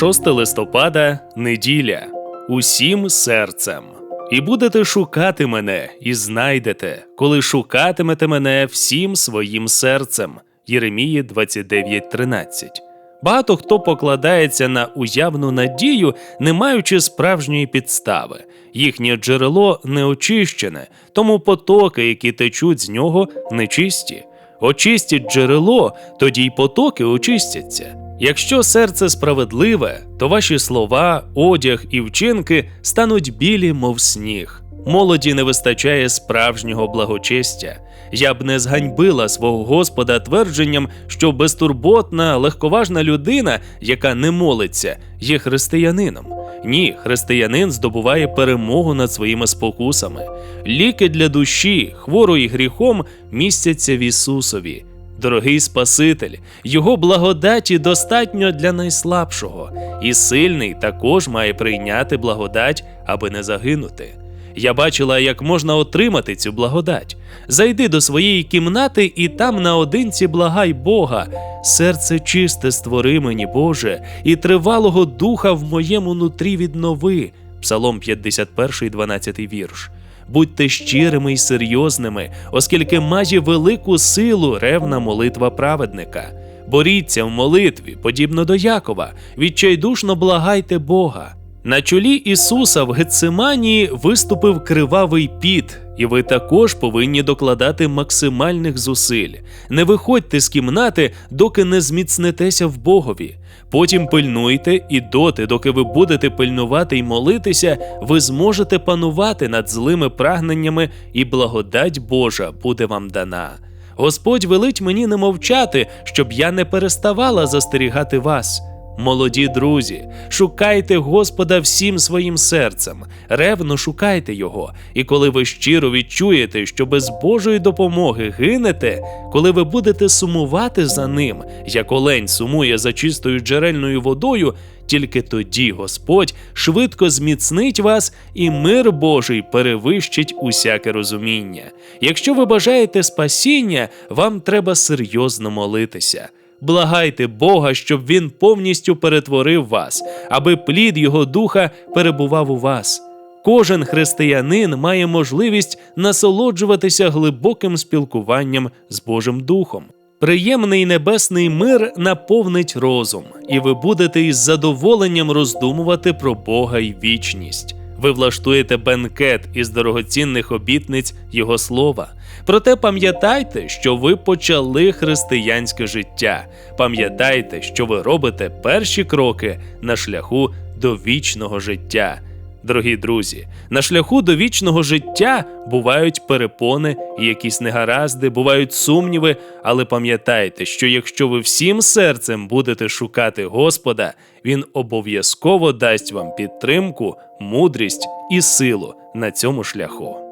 6 листопада, неділя. Усім серцем. І будете шукати мене, і знайдете, коли шукатимете мене всім своїм серцем. Єремії 29.13. Багато хто покладається на уявну надію, не маючи справжньої підстави. Їхнє джерело не очищене, тому потоки, які течуть з нього, нечисті. Очистіть джерело, тоді й потоки очистяться. Якщо серце справедливе, то ваші слова, одяг і вчинки стануть білі, мов сніг. Молоді не вистачає справжнього благочестя. Я б не зганьбила свого Господа твердженням, що безтурботна, легковажна людина, яка не молиться, є християнином. Ні, християнин здобуває перемогу над своїми спокусами. Ліки для душі, хворої гріхом, містяться в Ісусові. Дорогий Спаситель, Його благодаті достатньо для найслабшого, і сильний також має прийняти благодать, аби не загинути. Я бачила, як можна отримати цю благодать. Зайди до своєї кімнати і там наодинці благай Бога. Серце чисте створи мені, Боже, і тривалого духа в моєму нутрі віднови. Псалом 51, 12 вірш. Будьте щирими й серйозними, оскільки має велику силу ревна молитва праведника. Боріться в молитві, подібно до Якова, відчайдушно благайте Бога. На чолі Ісуса в Гециманії виступив кривавий піт, і ви також повинні докладати максимальних зусиль. Не виходьте з кімнати, доки не зміцнетеся в Богові. Потім пильнуйте, і доти, доки ви будете пильнувати й молитися, ви зможете панувати над злими прагненнями, і благодать Божа буде вам дана. Господь велить мені не мовчати, щоб я не переставала застерігати вас. Молоді друзі, шукайте Господа всім своїм серцем, ревно шукайте Його, і коли ви щиро відчуєте, що без Божої допомоги гинете, коли ви будете сумувати за ним, як олень сумує за чистою джерельною водою, тільки тоді Господь швидко зміцнить вас, і мир Божий перевищить усяке розуміння. Якщо ви бажаєте спасіння, вам треба серйозно молитися. Благайте Бога, щоб Він повністю перетворив вас, аби плід Його духа перебував у вас. Кожен християнин має можливість насолоджуватися глибоким спілкуванням з Божим Духом. Приємний небесний мир наповнить розум, і ви будете із задоволенням роздумувати про Бога й вічність. Ви влаштуєте бенкет із дорогоцінних обітниць Його слова. Проте пам'ятайте, що ви почали християнське життя. Пам'ятайте, що ви робите перші кроки на шляху до вічного життя. Дорогі друзі, на шляху до вічного життя бувають перепони і якісь негаразди, бувають сумніви, але пам'ятайте, що якщо ви всім серцем будете шукати Господа, Він обов'язково дасть вам підтримку, мудрість і силу на цьому шляху.